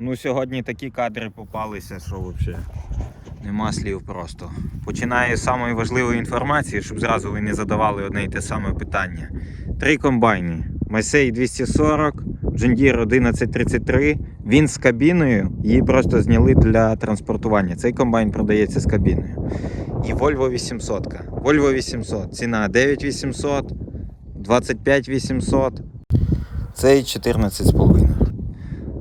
Ну сьогодні такі кадри попалися, що взагалі нема слів просто. Починаю з самої важливої інформації, щоб зразу ви не задавали одне і те саме питання. Три комбайни. Масей 240, John 1133. Він з кабіною, її просто зняли для транспортування. Цей комбайн продається з кабіною. І Volvo 800. Volvo 800. Ціна 9800, 25800. Цей 14,5.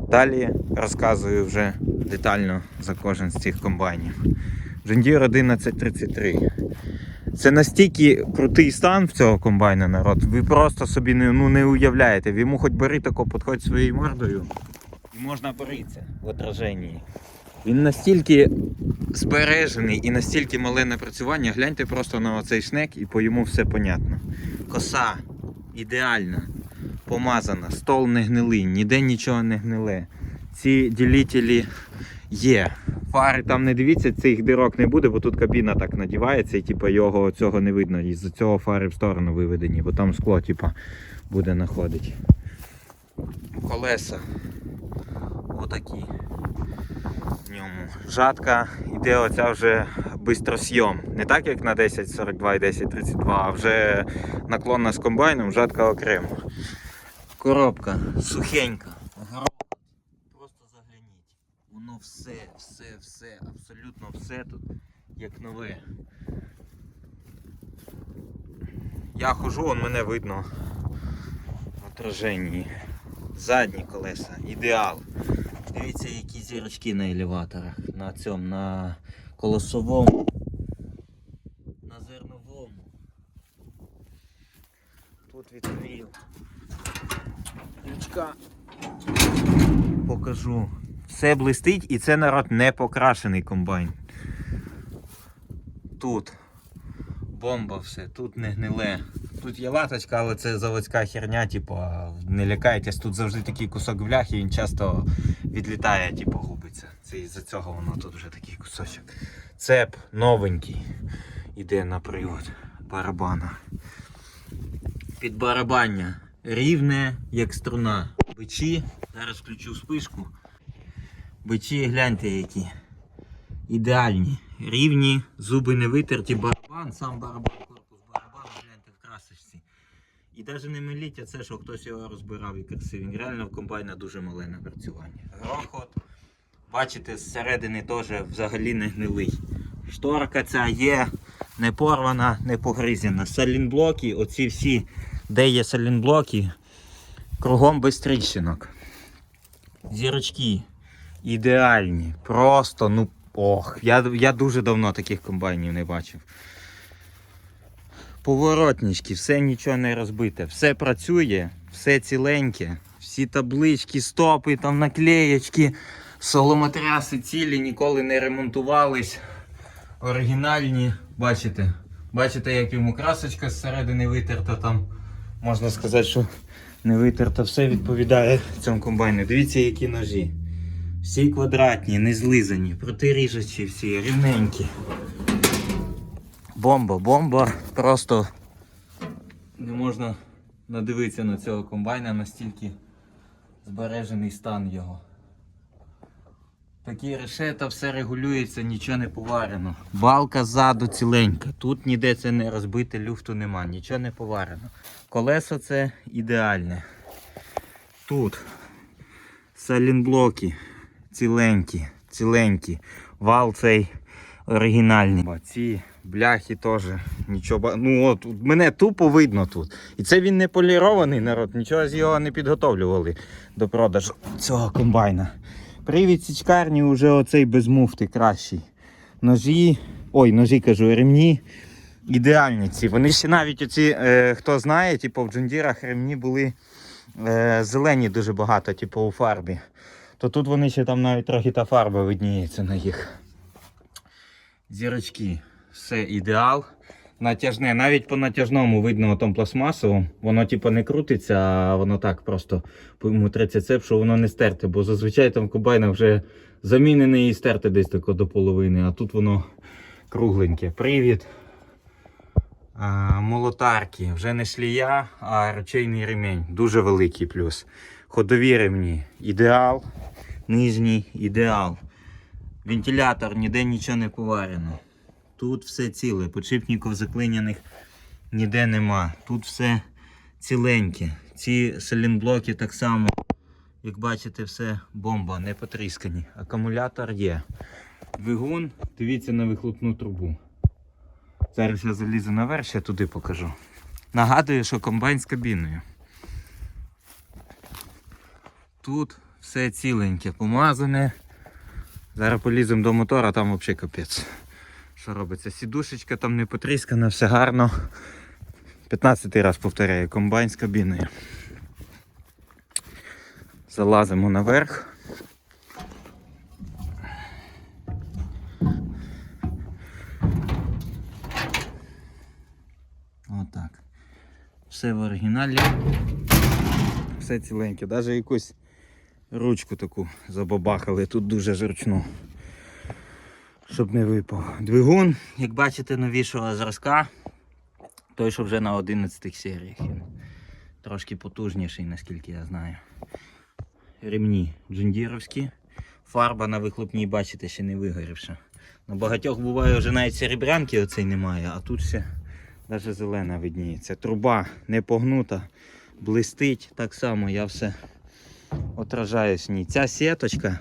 Далі розказую вже детально за кожен з цих комбайнів. John Deere 1133. Це настільки крутий стан в цього комбайна, народ. Ви просто собі не, ну, не уявляєте. Йому хоч бери тако, підходь своєю мордою. І можна боритися в отраженні. Він настільки збережений і настільки мале напрацювання. Гляньте просто на оцей шнек і по йому все понятно. Коса ідеальна, помазана, стол не гнилий, ніде нічого не гниле. Ці ділителі є. Фари там не дивіться, цих дирок не буде, бо тут кабіна так надівається і типу, його цього не видно. І з цього фари в сторону виведені, бо там скло типу, буде знаходити. Колеса. Отакі. В ньому. Жатка іде оця вже бистросйом. Не так як на 1042 і 1032, а вже наклонна з комбайном, жатка окремо. Коробка сухенька. Просто загляніть. Воно все, все, все, абсолютно все тут як нове. Я хожу, он мене видно в отраженні. Задні колеса, ідеал. Дивіться, які зірочки на елеваторах. На цьому, на колосовому, на зерновому. Тут відкрив. Ключка. Покажу. Все блистить і це народ не покрашений комбайн. Тут бомба все, тут не гниле. Тут є латочка, але це заводська херня, типу, не лякайтесь, тут завжди такий кусок бляхи, він часто відлітає, типу, губиться. Це із-за цього воно тут вже такий кусочок. Цеп новенький. Іде на привод барабана. Під барабання рівне, як струна. Бичі, зараз включу спишку. Бичі, гляньте які. Ідеальні. Рівні, зуби не витерті, барабан, сам барабан, корпус барабану, гляньте в красочці. І навіть не миліть, а це, що хтось його розбирав і красив. Він реально в комбайна дуже мале напрацювання. Грохот. Бачите, зсередини теж взагалі не гнилий. Шторка ця є не порвана, не погризена. Салінблоки, оці всі, де є салінблоки, кругом без тріщинок. Зірочки ідеальні. Просто, ну ох, я, я дуже давно таких комбайнів не бачив. Поворотнички, все нічого не розбите, все працює, все ціленьке, всі таблички, стопи, там наклеєчки, соломотряси цілі, ніколи не ремонтувались. Оригінальні, бачите, бачите, як йому красочка зсередини витерта там. Можна сказати, що не витерто все відповідає цьому комбайну. Дивіться, які ножі. Всі квадратні, не злизані, протиріжачі всі, рівненькі. Бомба, бомба. Просто не можна надивитися на цього комбайна, настільки збережений стан його. Такі решета, все регулюється, нічого не поварено. Балка ззаду ціленька. Тут ніде це не розбите, люфту нема, нічого не поварено. Колесо це ідеальне. Тут салінблоки ціленькі, ціленькі. Вал цей оригінальний. Ці бляхи теж нічого. Ну от мене тупо видно тут. І це він не полірований народ, нічого з його не підготовлювали до продажу цього комбайна. Привід січкарні вже оцей без муфти кращий. Ножі, ой, ножі кажу, ремні. Ідеальні ці. Вони ще навіть оці, е, хто знає, типу в джундірах ремні були е, зелені дуже багато, типу у фарбі. То тут вони ще там навіть трохи та фарба видніється на їх. Зірочки, все ідеал. Натяжне, навіть по натяжному видно там пластмасовому, воно типу не крутиться, а воно так просто йому треться цеп, що воно не стерте, бо зазвичай там комбайна вже замінений і стерте десь тако до половини, а тут воно кругленьке. Привід. А, молотарки, вже не шлія, а ручейний ремінь. Дуже великий плюс. Ходові ремні. Ідеал. нижній ідеал. Вентилятор, ніде нічого не поварено. Тут все ціле, подшипників заклиняних ніде нема. Тут все ціленьке. Ці селінблоки так само, як бачите, все бомба, не потріскані. Акумулятор є. Двигун, дивіться на вихлопну трубу. Зараз я залізу наверх, ще туди покажу. Нагадую, що комбайн з кабіною. Тут все ціленьке, помазане. Зараз поліземо до мотора, там взагалі капець. Що робиться? Сідушечка там не потріскана, все гарно. 15 раз повторяю, комбайн з кабіною. Залазимо наверх. Отак. Все в оригіналі. Все ціленьке. Навіть якусь ручку таку забабахали. Тут дуже зручно. Щоб не випав. Двигун, як бачите, новішого зразка. Той, що вже на 11 серіях. Трошки потужніший, наскільки я знаю. Ремні джундіровські. Фарба на вихлопній, бачите, ще не вигорівша. На багатьох буває вже навіть серебрянки оцей немає, а тут ще навіть зелена видніється. Труба не погнута, блистить. Так само я все отражаюсь в ній. Ця сіточка,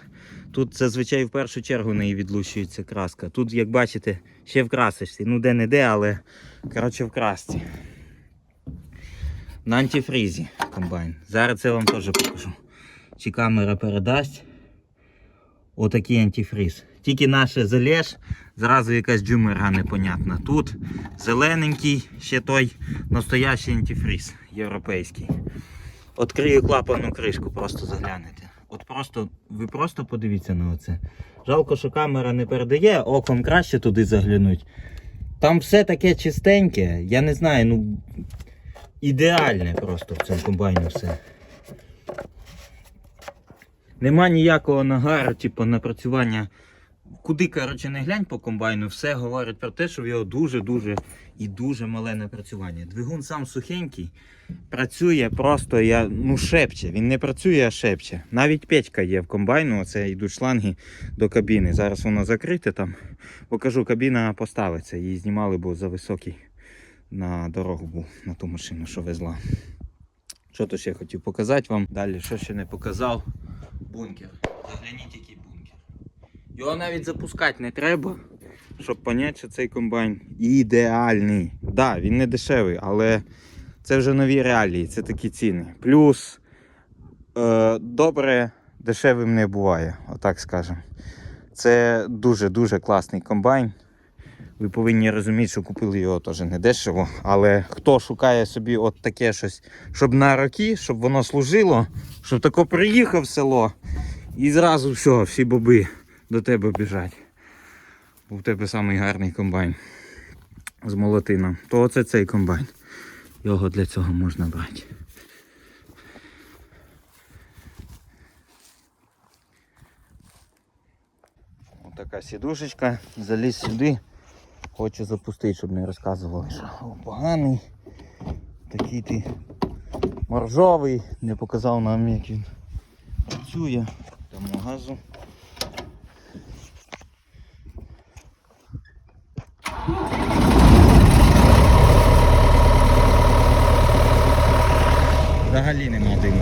тут зазвичай в першу чергу неї відлущується краска. Тут, як бачите, ще в красочці. Ну де-не-де, але коротше в красці. На антифрізі комбайн. Зараз це вам теж покажу. Чи камера передасть. Отакий антифріз. Тільки наше залеж, зразу якась джумера непонятна. Тут зелененький, ще той настоящий антифріз європейський. Открию клапану кришку, просто заглянете. От просто, ви просто подивіться на оце. Жалко, що камера не передає, оком краще туди заглянуть. Там все таке чистеньке, я не знаю, ну ідеальне просто в цьому комбайні все. Нема ніякого нагару, типу, напрацювання. Куди, коротше, не глянь по комбайну, все говорить про те, що в його дуже-дуже і дуже мале напрацювання. Двигун сам сухенький, працює просто, я, ну, шепче. Він не працює, а шепче. Навіть печка є в комбайну, оце йдуть шланги до кабіни. Зараз воно закрите там. Покажу, кабіна поставиться. Її знімали, бо за високий на дорогу був на ту машину, що везла. Що то ще хотів показати вам. Далі, що ще не показав. Бункер. Загляніть, який. Його навіть запускати не треба, щоб зрозуміти, що цей комбайн ідеальний. Так, да, він не дешевий, але це вже нові реалії, це такі ціни. Плюс е, добре дешевим не буває, отак скажемо. Це дуже-дуже класний комбайн. Ви повинні розуміти, що купили його теж не дешево. Але хто шукає собі от таке щось, щоб на роки, щоб воно служило, щоб тако приїхав в село і зразу все, всі боби до тебе біжать. Бо в тебе самий гарний комбайн з молотином. То оце цей комбайн. Його для цього можна брати. Отака сідушечка, заліз сюди. Хочу запустити, щоб не розказували, що «О, поганий. Такий ти моржовий, не показав нам, як він працює. Дамо газу. Взагалі нема диму.